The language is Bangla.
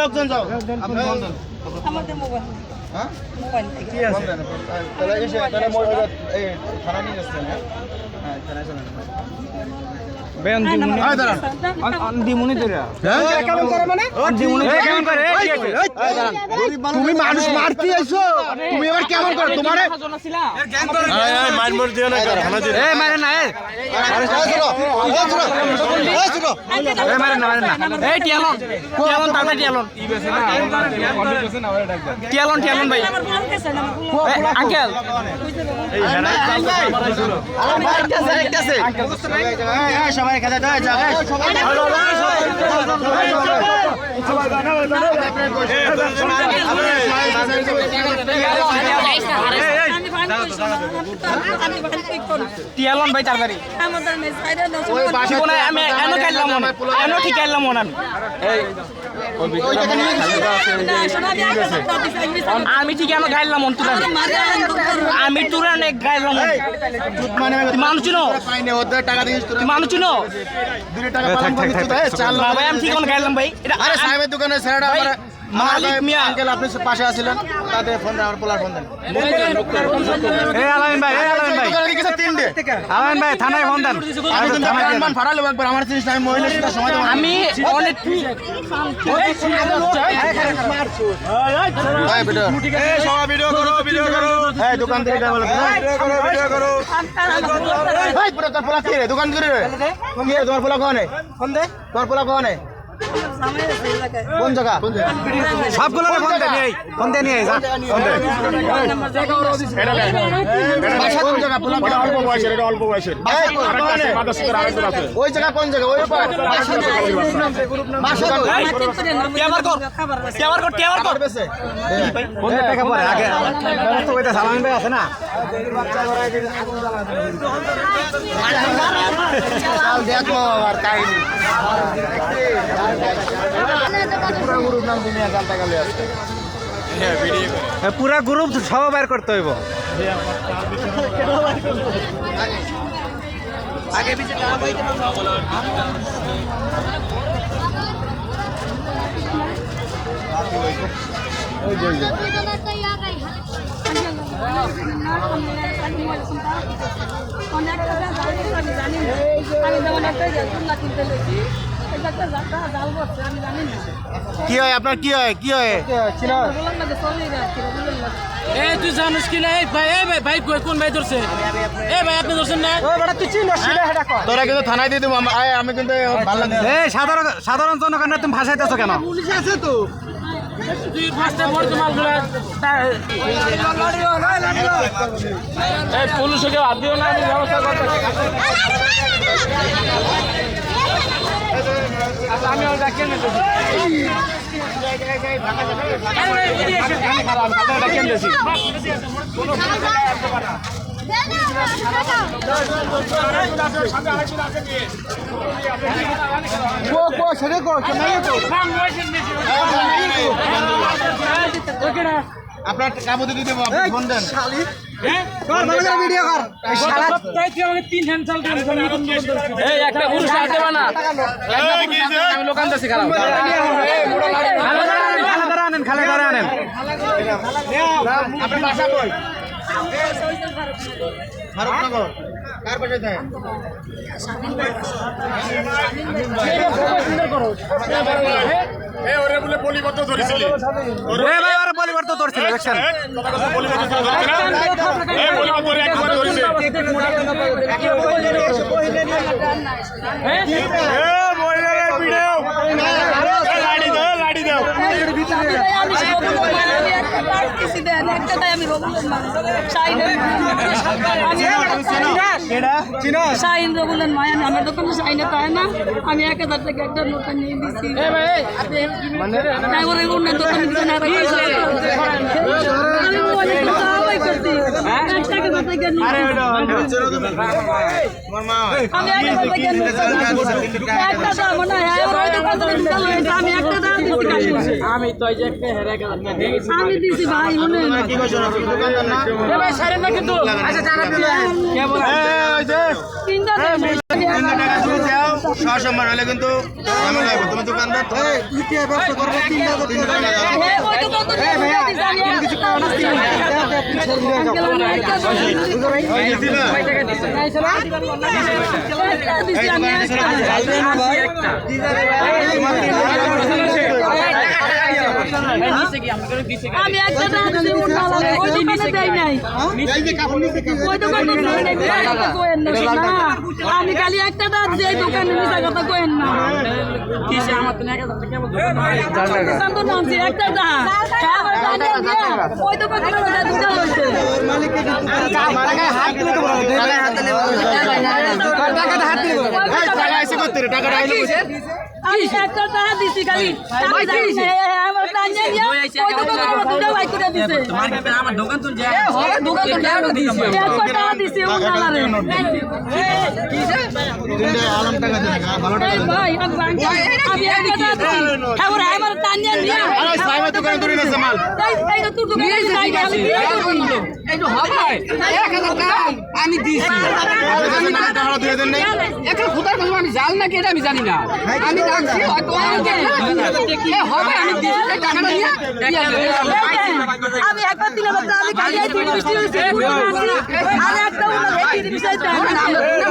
লোকজন যাও। আমাদের মোবাইল। হ্যাঁ হ্যাঁ হ্যাঁ হ্যাঁ, হ্যাঁ মানে তুমি মানুষ মারতে আইছো তুমি এবার কেমন করো তোমারে এ মারে না এ এ মারে না মারে না এই টিয়ালন টিয়ালন টিয়ালন টিয়ালন ভাই আঙ্কেল আমি বাড়ি আমি ঠিক আমি কাইলাম মন এনো ঠিক কাইলাম আমি না, শোনো, আমি ঠিক গাইলাম মন আমার আনন্দ করব। আমি তুরা নে গাইলাম মানুষ চিনো? মানুষ চিনো? ভাই আমি ঠিক গাইলাম ভাই। এটা আরে সাহেবের দোকানে আমার মালিক মিয়া। আঙ্কেল আপনি পাশে আছিলেন তাদের ফোন আমার পোলার ফোন দেন। এ আলামিন ভাই আলামিন ভাই থানায় ফোন দেন। আমি কিন্তু একবার আমার জিনিস আমি মহিলার সাথে সময় দেবো না। আমি অনেক ভাই ভিডিও। এই সবাই ভিডিও করো ভিডিও করো। এই দোকান থেকে যাব ভিডিও করো ভিডিও করো। এই পুরো তোর পোলা কি রে? দোকান করে রে। কি রে তোমার পোলা কোনে ফোন দে। তোমার পোলা কোনে কোন জায়গা? সবগুলো ফোন দেন এই ফোন দেন এই যা। ফোন দেন বাসা কোন জায়গা? পোলা কোনে অল্প বয়সের এটা অল্প বয়সের। ওই জায়গা কোন জায়গা? ওই বাসা বাসা আমার না, কর খাবার আছে। কর টিয়াবার কর। কোন টাকা পরে আগে। তো কইতা সালামিন ভাই আছে না? দেখো আর কাহিনী পুরো গ্রুপ নাম দুনিয়া জানতে গেলে আজকে পুরা গ্রুপ সব বের করতে হইব অনেক টাকা কি হয়? আপনার কি হয়? কি হয়। এ তুই জানিস কি না? ভাই এই ভাই ভাই কই কোন ভাই ধরছে? এ ভাই আপনি ধরছেন না? তোরা কিন্তু থানায় দিয়ে দেবো। আম- আমি কিন্তু ভালো লাগে এ সাধারণ সাধারণ জনগণের তুমি ভাষাইতেছো কেন? তুই ফার্স্টে ভরতে মালগুলা এই পুলিশকে হাত দিও না আমি ব্যবস্থা করতেছি আমি আপনার কাবু দিয়ে দেবো আপনি ফোন দেন এই একটা পুরুষ হাত দেবা না একটা পুরুষ হাত দেবা না, আমি লোকান দেশে খারাপ আনেন খালে ধরে আনেন আপনার বাসা কই ফারুকনগর কার পাশে থাকে? এ ভাই ওরা পরিবর্তন ধরেছিল দেখছেন? আমি রসগোল্লার মানে আমি একটা পার্স দিছি দেন, একটাটাই আমি রসগোল্লার মানে। শাহিনের আমি- শাহিন রসগোল্লার মায়া না, আমার দোকানে শাহিনে তাই না, আমি। এক হাজার টাকা। একটা আমি তো এই যে একটা হেরে গেলাম আমি দিছি ভাই মনে হয় না। কি করছ না দোকানদার না এ ভাই সারেন না কিন্তু আচ্ছা জানা এই যে তিনটা টাকা সসম্মান হলে কিন্তু ঝামেলা হবে তুমি দোকানদার তো তিনশো টাকা দাও ওই তো কত টাকা দিছে আমি দিছি আমি একটা ওই দোকানে দেই নাই। আমি খালি একটা টাকা দিছি এই দোকানে মিছা কথা কইেন না। একটা হ্যাঁ, দিয়া, ওই দোকানে টাকা আমি একটা টাকা দিছি খালি। আমার টাকা দিয়া ওই দোকানে আমার দুটা বাই করে দিছে। আমার দোকান তুল যা একশো টাকা দিছি উনালারে তিনটে আলম টাকা দিলে ভালো টাকা ভাই আমি একটা টাকা দিছি। আমার টাকা দিয়া দোকানে ধরে নিয়েছে মাল। আমি দিয়ে না। একটু হবে। এক হাজার দাম আমি দিছি আপনি কাছে টাকাটা দিয়ে দেন নাই। এখন খুদার কথা আমি জাল নাকি এটা আমি জানি না। আমি রাখছি হয়তো হবে আমি দিছি এই টাকাটা নিয়ে আমি একবার দিলে আমি খালি এই হয়েছে